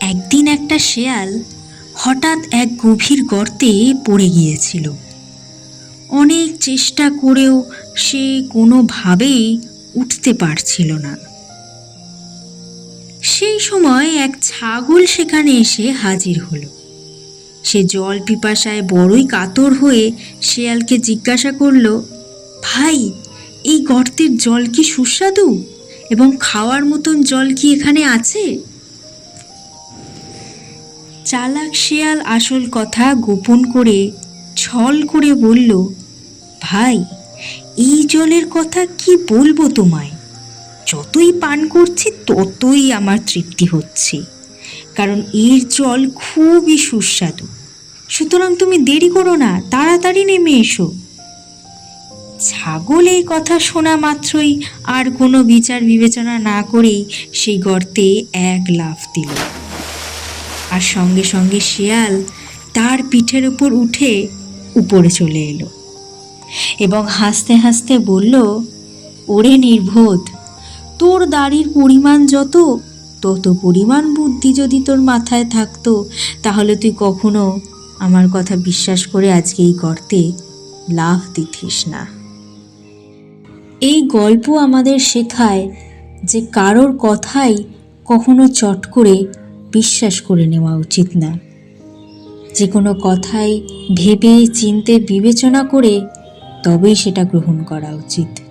একদিন একটা শেয়াল হঠাৎ এক গভীর গর্তে পড়ে গিয়েছিল। অনেক চেষ্টা করেও সে কোনোভাবেই উঠতে পারছিল না। সেই সময় এক ছাগল সেখানে এসে হাজির হলো। সে জল পিপাসায় বড়ই কাতর হয়ে শেয়ালকে জিজ্ঞাসা করল, ভাই, এই গর্তের জল কি সুস্বাদু? এবং খাওয়ার মতন জল কি এখানে আছে? চালাক শেয়াল আসল কথা গোপন করে ছল করে বলল, ভাই, এই জলের কথা কি বলব তোমায়? যতই পান করছি ততই আমার তৃপ্তি হচ্ছে। কারণ এর জল খুবই সুস্বাদু। সুতরাং তুমি দেরি করো না, তাড়াতাড়ি নেমে এসো। ছাগল এই কথা শোনা মাত্রই আর কোনো বিচার বিবেচনা না করেই সেই গর্তে এক লাফ দিল। আর সঙ্গে সঙ্গে শিয়াল তার পিঠের উপর উঠে উপরে চলে এলো এবং হাসতে হাসতে বলল, ওরে নির্বোধ, তোর দাড়ির পরিমাণ যত, তত পরিমাণ বুদ্ধি যদি তোর মাথায় থাকতো, তাহলে তুই কখনো আমার কথা বিশ্বাস করে আজকে এই গর্তে লাফ দিতিস না। এই গল্প আমাদের শেখায় যে কারোর কথাই কখনো চট করে বিশ্বাস করে নেওয়া উচিত না। যে কোনো কথাই ভেবে, চিনতে, বিবেচনা করে তবেই সেটা গ্রহণ করা উচিত।